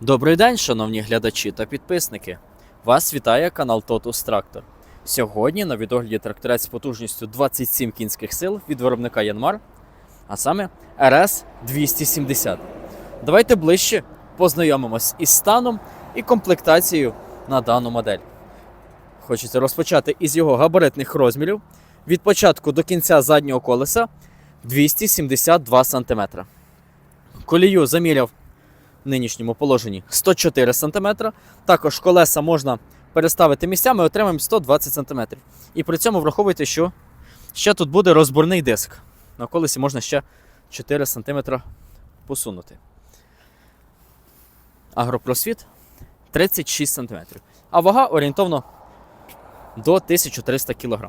Добрий день, шановні глядачі та підписники. Вас вітає канал Totus Tractor. Сьогодні на відогляді тракторець з потужністю 27 кінських сил від виробника Янмар, а саме RS 270. Давайте ближче познайомимось із станом і комплектацією на дану модель. Хочеться розпочати із його габаритних розмірів від початку до кінця заднього колеса 272 см. Колію заміряв нинішньому положенні 104 см. Також колеса можна переставити місцями, отримаємо 120 см. І при цьому враховуйте, що ще тут буде розборний диск. На колесі можна ще 4 см посунути. Агропросвіт 36 см. А вага орієнтовно до 1300 кг.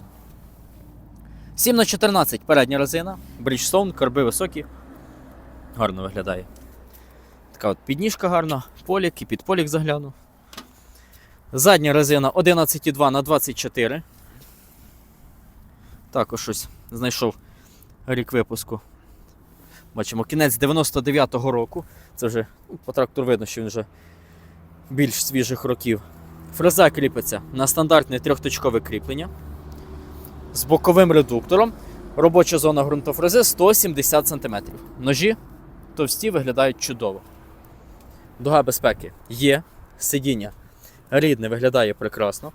7 на 14 передня резина, Bridgestone, корби високі. Гарно виглядає. Така от підніжка гарна, полік і під полік загляну. Задня резина 11,2 на 24. Також ось знайшов рік випуску. Бачимо, кінець 99-го року. Це вже ну, по трактору видно, що він вже більш свіжих років. Фреза кріпиться на стандартне трьохточкове кріплення з боковим редуктором. Робоча зона ґрунтофрези 170 см. Ножі товсті виглядають чудово. Дуга безпеки є. Сидіння рідне виглядає прекрасно.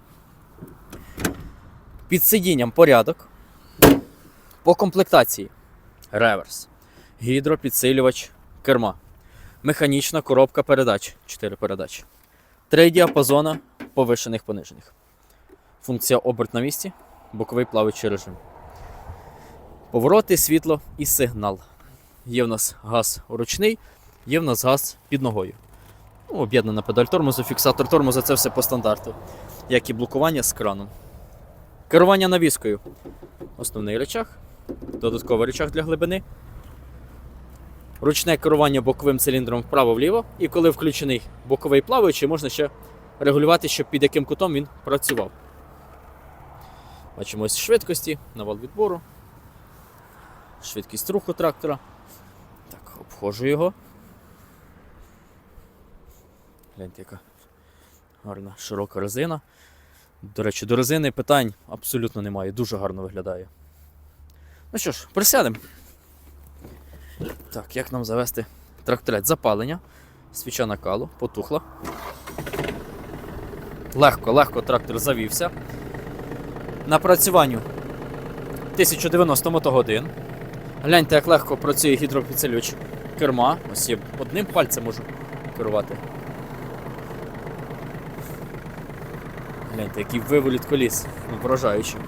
Під сидінням порядок. По комплектації реверс, гідропідсилювач керма, механічна коробка передач 4 передачі, три діапазона повишених понижених. Функція оберт на місці, боковий плаваючий режим. Повороти, світло і сигнал. Є в нас газ ручний, є в нас газ під ногою. Ну, об'єднана педаль тормозу, фіксатор тормозу це все по стандарту, як і блокування з краном. Керування навіскою. Основний речах, додатковий речах для глибини. Ручне керування боковим циліндром вправо-вліво. І коли включений боковий плаваючий, можна ще регулювати, щоб під яким кутом він працював. Бачимо ось швидкості, навал відбору, швидкість руху трактора. Так, обходжу його. Гляньте, яка гарна широка резина. До речі, до резини питань абсолютно немає, дуже гарно виглядає. Ну що ж, присядемо. Так, як нам завести тракторець? Запалення. Свіча накалу, потухла. Легко, легко трактор завівся. Напрацюванню 1090 мотогодин. Гляньте, як легко працює гідропідсилювач керма. Ось я одним пальцем можу керувати. Гляньте, який виволіт коліс. Ну, вражаючий.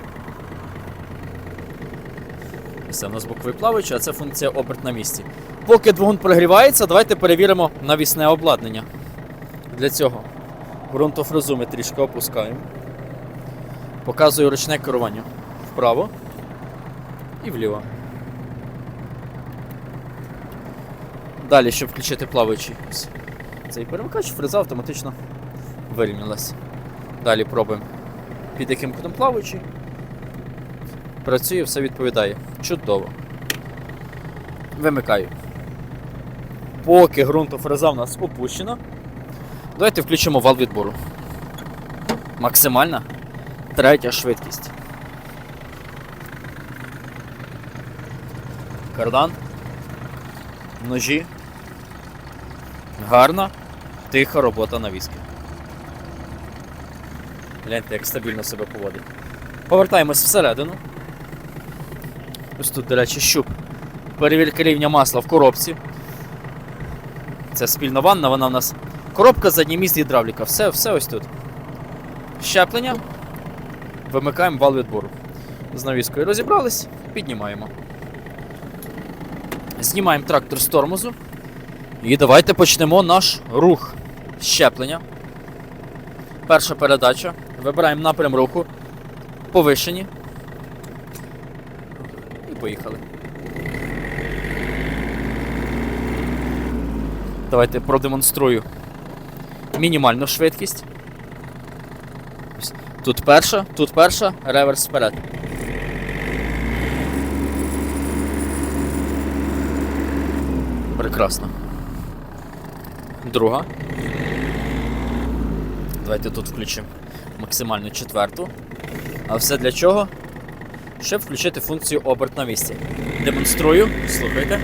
Це у нас боковий плаваючий, а це функція оберт на місці. Поки двигун прогрівається, давайте перевіримо навісне обладнання. Для цього ґрунтофрезу ми трішки опускаємо. Показую ручне керування вправо і вліво. Далі, щоб включити плаваючий цей перемикач, фреза автоматично вирівнялась. Далі пробуємо. Під яким кутом плаваючий. Працює, все відповідає. Чудово. Вимикаю. Поки ґрунтофреза в нас опущена. Давайте включимо вал відбору. Максимальна третя швидкість. Кардан. Ножі. Гарна, тиха робота навіски. Гляньте, як стабільно себе поводить. Повертаємось всередину. Ось тут, до речі, щуп. Перевірка рівня масла в коробці. Це спільна ванна, вона в нас. Коробка, задній міст, гідравліка. Все, все ось тут. Щеплення. Вимикаємо вал відбору. З навіскою розібрались, піднімаємо. Знімаємо трактор з тормозу. І давайте почнемо наш рух щеплення. Перша передача. Вибираємо напрям руху. Повишені. І поїхали. Давайте продемонструю мінімальну швидкість. Тут перша, тут перша, реверс вперед. Прекрасно. Друга. Давайте тут включимо максимальну четверту. А все для чого? Щоб включити функцію оберт на місці. Демонструю, слухайте.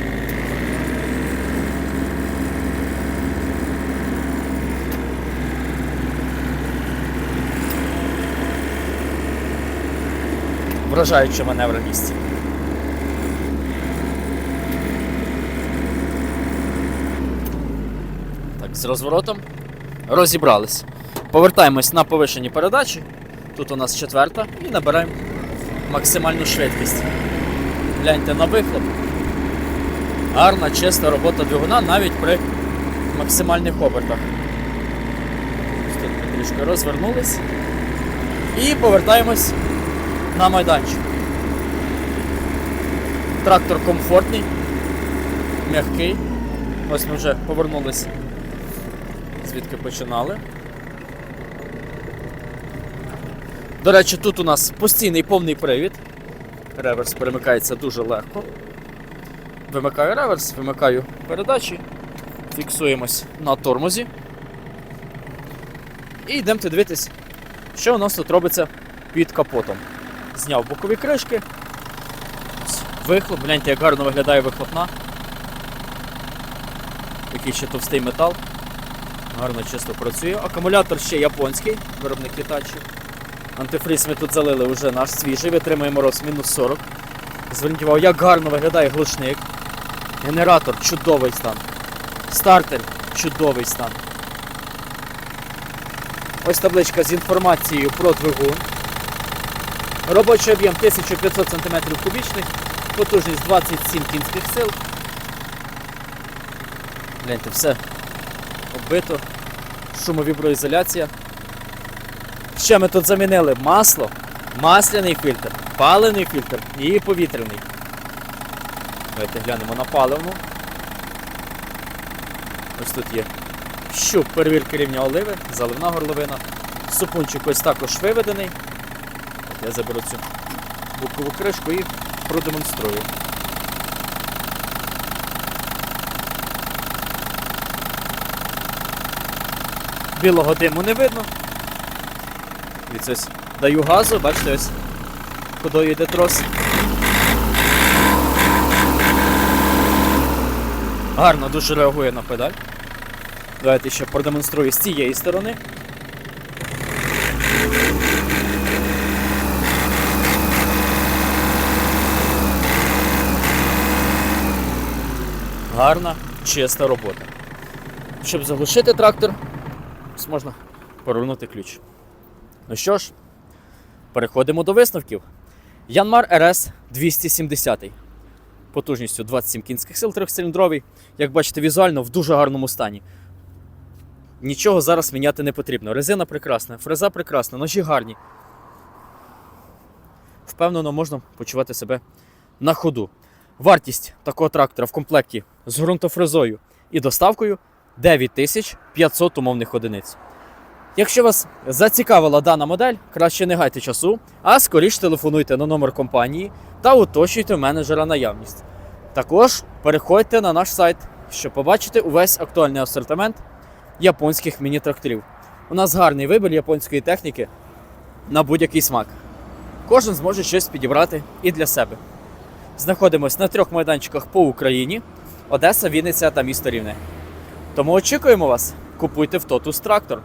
Вражаючи маневр на місці. Так, з розворотом розібрались. Повертаємось на повишені передачі. Тут у нас четверта і набираємо максимальну швидкість. Гляньте на вихлоп. Гарна, чиста робота двигуна навіть при максимальних обертах. Тут ми трішки розвернулись. І повертаємось на майданчик. Трактор комфортний, м'який. Ось ми вже повернулись звідки починали. До речі, тут у нас постійний повний привід. Реверс перемикається дуже легко. Вимикаю реверс, вимикаю передачі, фіксуємось на тормозі. І йдемо дивитись, що у нас тут робиться під капотом. Зняв бокові кришки. Вихлоп, гляньте, як гарно виглядає вихлопна. Який ще товстий метал. Гарно чисто працює. Акумулятор ще японський, виробник Hitachi. Антифриз ми тут залили вже наш свіжий, витримує мороз мінус 40. Зверніть увагу, як гарно виглядає глушник. Генератор чудовий стан. Стартер чудовий стан. Ось табличка з інформацією про двигун. Робочий об'єм 1500 см кубічних, потужність 27 кінських сил. Гляньте, все оббито, шумовіброізоляція. Ще ми тут замінили масло, масляний фільтр, паливний фільтр і повітряний. Давайте глянемо на паливну. Ось тут є щуп перевірки рівня оливи, заливна горловина. Супунчик ось також виведений. Я заберу цю бокову кришку і продемонструю. Білого диму не видно. Від ось даю газу, бачите, ось кудою йде трос. Гарно дуже реагує на педаль. Давайте ще продемонструю з цієї сторони. Гарна, чиста робота. Щоб заглушити трактор, можна повернути ключ. Ну що ж, переходимо до висновків. Янмар РС 270. Потужністю 27 кінських сил трьохциліндровий. Як бачите, візуально в дуже гарному стані. Нічого зараз міняти не потрібно. Резина прекрасна, фреза прекрасна, ножі гарні. Впевнено, можна почувати себе на ходу. Вартість такого трактора в комплекті з ґрунтофрезою і доставкою 9500 умовних одиниць. Якщо вас зацікавила дана модель, краще не гайте часу, а скоріш телефонуйте на номер компанії та уточнюйте менеджера наявність. Також переходьте на наш сайт, щоб побачити увесь актуальний асортимент японських міні-тракторів. У нас гарний вибір японської техніки на будь-який смак. Кожен зможе щось підібрати і для себе. Знаходимось на трьох майданчиках по Україні: Одеса, Вінниця та місто Рівне. Тому очікуємо вас. Купуйте в Totus Трактор.